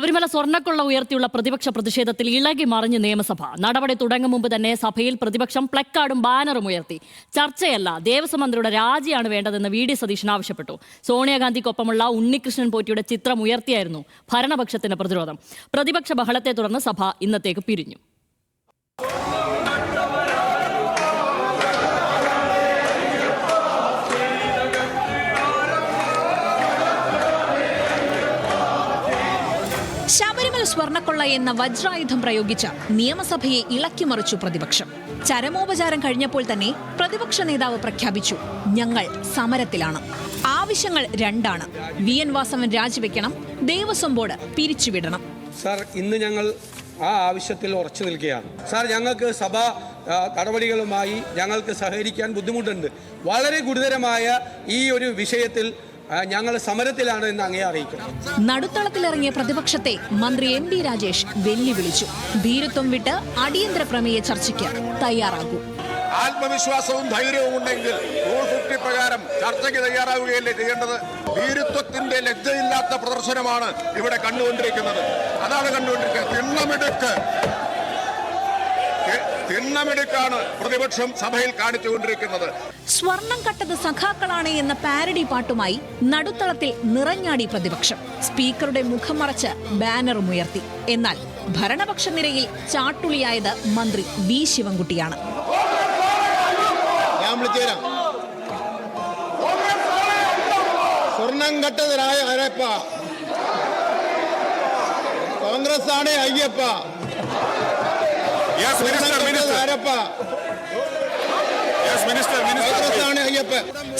ശബരിമല സ്വർണക്കൊള്ള ഉയർത്തിയുള്ള പ്രതിപക്ഷ പ്രതിഷേധത്തിൽ ഇളകി മറിഞ്ഞ് നിയമസഭ. നടപടി തുടങ്ങും മുമ്പ് തന്നെ സഭയിൽ പ്രതിപക്ഷം പ്ലക്കാർഡും ബാനറും ഉയർത്തി. ചർച്ചയല്ല ദേവസ്വം മന്ത്രിയുടെ രാജിയാണ് വേണ്ടതെന്ന് വി ഡി സതീശൻ ആവശ്യപ്പെട്ടു. സോണിയാഗാന്ധിക്കൊപ്പമുള്ള ഉണ്ണികൃഷ്ണൻ പോറ്റിയുടെ ചിത്രം ഉയർത്തിയായിരുന്നു ഭരണപക്ഷത്തിന്റെ പ്രതിരോധം. പ്രതിപക്ഷ ബഹളത്തെ തുടർന്ന് സഭ ഇന്നത്തേക്ക് പിരിഞ്ഞു. ശബരിമല സ്വർണക്കൊള്ള എന്ന വജ്രായുധം പ്രയോഗിച്ച് നിയമസഭയെ ഇളക്കിമറിച്ചു പ്രതിപക്ഷം. ചരമോപചാരം കഴിഞ്ഞപ്പോൾ തന്നെ പ്രതിപക്ഷ നേതാവ് പ്രഖ്യാപിച്ചു ഞങ്ങൾ സമരത്തിലാണ്. ആവശ്യങ്ങൾ രണ്ടാണ്. വി. എൻ. വാസവൻ രാജിവെക്കണം ദേവസ്വം ബോർഡ് പിരിച്ചുവിടണം. സാർ ഇന്ന് ഞങ്ങൾ ആ ആവശ്യത്തിൽ ഉറച്ചു നിൽക്കുകയാണ്. സാർ ഞങ്ങൾക്ക് സഭ നടപടികളുമായി ഞങ്ങൾക്ക് സഹകരിക്കാൻ ബുദ്ധിമുട്ടുണ്ട്. വളരെ ഗുരുതരമായ ഈ ഒരു വിഷയത്തിൽ ഞങ്ങൾ സമരത്തിലാണ് എന്ന് അങ്ങേ അറിയിക്കണം നടുത്തളത്തിലിറങ്ങിയ പ്രതിപക്ഷത്തെ മന്ത്രി എം ഡി രാജേഷ് വെല്ലുവിളിച്ചു. ഭീരുത്വം വിട്ട് അടിയന്തര പ്രമേയ ചർച്ചയ്ക്ക് തയ്യാറാകൂ. ആത്മവിശ്വാസവും ധൈര്യവും ഉണ്ടെങ്കിൽ റൂൾ ഫിഫ്റ്റി പ്രകാരം ചർച്ചയ്ക്ക് തയ്യാറാവുകയല്ലേ ചെയ്യേണ്ടത്? ഭീരുത്വത്തിന്റെ ലജ്ജയില്ലാത്ത പ്രദർശനമാണ് ഇവിടെ കണ്ടുകൊണ്ടിരിക്കുന്നത്. അതാണ് കണ്ടുകൊണ്ടിരിക്കുന്നത്. തിണ്ണമെടുക്ക് തിണ്ണമെടുക്കാണ് പ്രതിപക്ഷം സഭയിൽ കാണിച്ചുകൊണ്ടിരിക്കുന്നത്. സ്വർണം കട്ടത് സഖാക്കളാണ് എന്ന പാരഡി പാട്ടുമായി നടുത്തളത്തിൽ നിറഞ്ഞാടി പ്രതിപക്ഷം. സ്പീക്കറുടെ മുഖം മറച്ച് ബാനറും ഉയർത്തി. എന്നാൽ ഭരണപക്ഷ നിരയിൽ ചാട്ടുളിയായത് മന്ത്രി വി ശിവൻകുട്ടിയാണ്. സ്വർണം കോൺഗ്രസ് ആണ് Ayyappa. Yes, minister minister Minister. Minister Ayyappa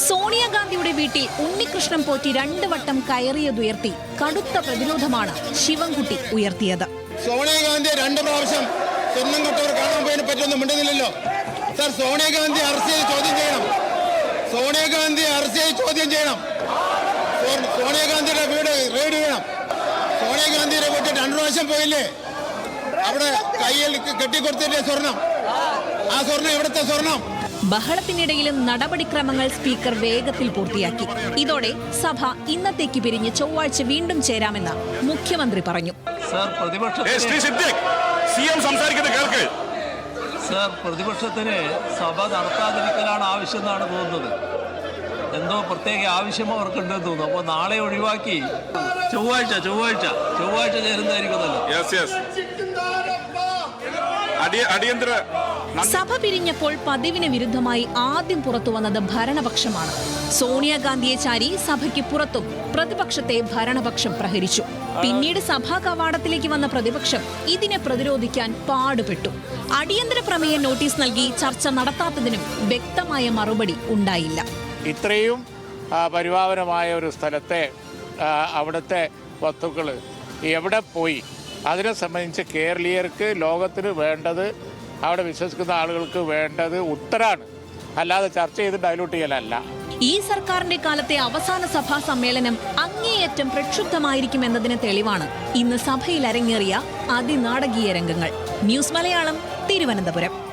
സോണിയാഗാന്ധിയുടെ വീട്ടിൽ ഉണ്ണികൃഷ്ണൻ പോറ്റി രണ്ടു വട്ടം കയറിയതുയർത്തി കടുത്ത പ്രതിരോധമാണ് ശിവൻകുട്ടി ഉയർത്തിയത്. സോണിയാഗാന്ധി രണ്ട് പ്രാവശ്യം സ്വർണം കട്ടവർ കാണാൻ പോയതിനെ പറ്റൊന്നും മിണ്ടുന്നില്ലല്ലോ. സർ സോണിയാഗാന്ധി അറസ്റ്റ് ചെയ്ത് ചോദ്യം ചെയ്യണം. സോണിയാഗാന്ധി അറസ്റ്റ് ചെയ്ത് ചോദ്യം ചെയ്യണം. സോണിയാഗാന്ധിയുടെ വീട് റെയ്ഡ് ചെയ്യണം. സോണിയാഗാന്ധിയുടെ വീട്ടിൽ രണ്ടു പ്രാവശ്യം പോയില്ലേ? അവിടെ കയ്യിൽ കെട്ടിക്കൊടുത്തിട്ട് സ്വർണം. ആ സ്വർണം എവിടുത്തെ സ്വർണം? ബഹളത്തിനിടയിലും നടപടിക്രമങ്ങൾ സ്പീക്കർ വേഗത്തിൽ പൂർത്തിയാക്കി. ഇതോടെ സഭ ഇന്നത്തേക്ക് പിരിഞ്ഞ് ചൊവ്വാഴ്ച വീണ്ടും ചേരാമെന്ന് മുഖ്യമന്ത്രി പറഞ്ഞു. സർ പ്രതിപക്ഷത്തിന് സഭ നടത്താതിരിക്കലാണ് ആവശ്യം എന്നാണ് തോന്നുന്നത്. എന്തോ പ്രത്യേക ആവശ്യം അവർക്കുണ്ടെന്ന് തോന്നുന്നു. അപ്പോൾ നാളെ ഒഴിവാക്കി. ചൊവ്വാഴ്ച ചൊവ്വാഴ്ച. ചൊവ്വാഴ്ച ചേരുന്നതായിരിക്കും നല്ലത് യെസ് യെസ് അടിയ അടിയന്തര സഭ പിരിഞ്ഞപ്പോൾ പതിവിന് വിരുദ്ധമായി ആദ്യം പുറത്തു വന്നത് ഭരണപക്ഷമാണ്. സോണിയാഗാന്ധിയെ ചാരി സഭയ്ക്ക് പുറത്തും പ്രതിപക്ഷത്തെ ഭരണപക്ഷം പ്രഹരിച്ചു. പിന്നീട് സഭാ കവാടത്തിലേക്ക് വന്ന പ്രതിപക്ഷം ഇതിനെ പ്രതിരോധിക്കാൻ പാടുപെട്ടു. അടിയന്തര പ്രമേയ നോട്ടീസ് നൽകി ചർച്ച നടത്താത്തതിനും വ്യക്തമായ മറുപടി ഉണ്ടായില്ല. ഇത്രയും പരിപാവനമായ ഒരു സ്ഥലത്തെ അവിടുത്തെ വസ്തുക്കൾ എവിടെ പോയി? അതിനെ സംബന്ധിച്ച് കേരളീയർക്ക് ലോകത്തിന് വേണ്ടത് അവിടെ വിശ്വസിക്കുന്ന ആളുകൾക്ക് വേണ്ടത് ഉത്തരാണ്. അല്ലാതെ ചർച്ച ചെയ്ത് ഡയലൂട്ട് ചെയ്യലല്ല. ഈ സർക്കാരിന്റെ കാലത്തെ അവസാന സഭാ സമ്മേളനം അങ്ങേയറ്റം പ്രക്ഷുബ്ധമായിരിക്കുമെന്നതിന് തെളിവാണ് ഇന്ന് സഭയിൽ അരങ്ങേറിയ അതിനാടകീയ രംഗങ്ങൾ. ന്യൂസ് മലയാളം തിരുവനന്തപുരം.